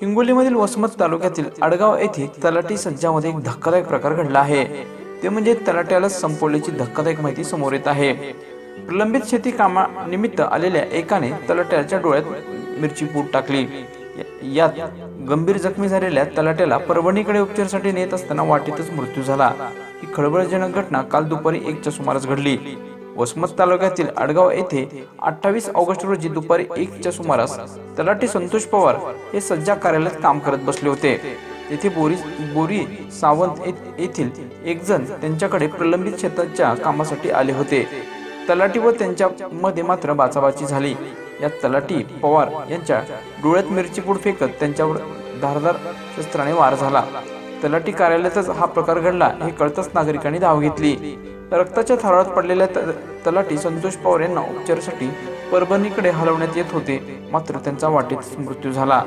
हिंगोलीमधील वसमत तालुक्यातील आडगाव येथे तलाठी सज्जामध्ये एक धक्कादायक प्रकार घडला आहे. ते म्हणजे तलाट्याला संपवल्याची धक्कादायक माहिती समोर येत आहे. प्रलंबित शेती कामानिमित्त आलेल्या एकाने तलाट्याच्या डोळ्यात मिरची पूड टाकली. यात गंभीर जखमी झालेल्या तलाट्याला परभणीकडे उपचारासाठी नेत असताना वाटेतच मृत्यू झाला. ही खळबळजनक घटना काल दुपारी एकच्या सुमारास घडली. वसमत तालुक्यातील आडगाव येथे अठ्ठावीस ऑगस्ट रोजी दुपारी एकच्या सुमारास तलाठी संतोष पवार हे सज्जा कार्यालयात काम करत बसले होते. तेथे बोरी बोरी सावंत येथील एक जण त्यांच्याकडे प्रलंबित शेताच्या कामासाठी आले होते. तलाठी व त्यांच्या मध्ये मात्र बाचाबाची झाली. या तलाठी पवार यांच्या डोळ्यात मिरचीपूड फेकत त्यांच्यावर धारदार शस्त्राने वार झाला. तलाठी कार्यालयातच हा प्रकार घडला हे कळताच नागरिकांनी धाव घेतली. रक्ताच्या थारोळात पडलेल्या त- तलाठी संतोष पवार यांना उपचारासाठी परभणीकडे हलवण्यात येत होते. मात्र त्यांचा वाटेत मृत्यू झाला.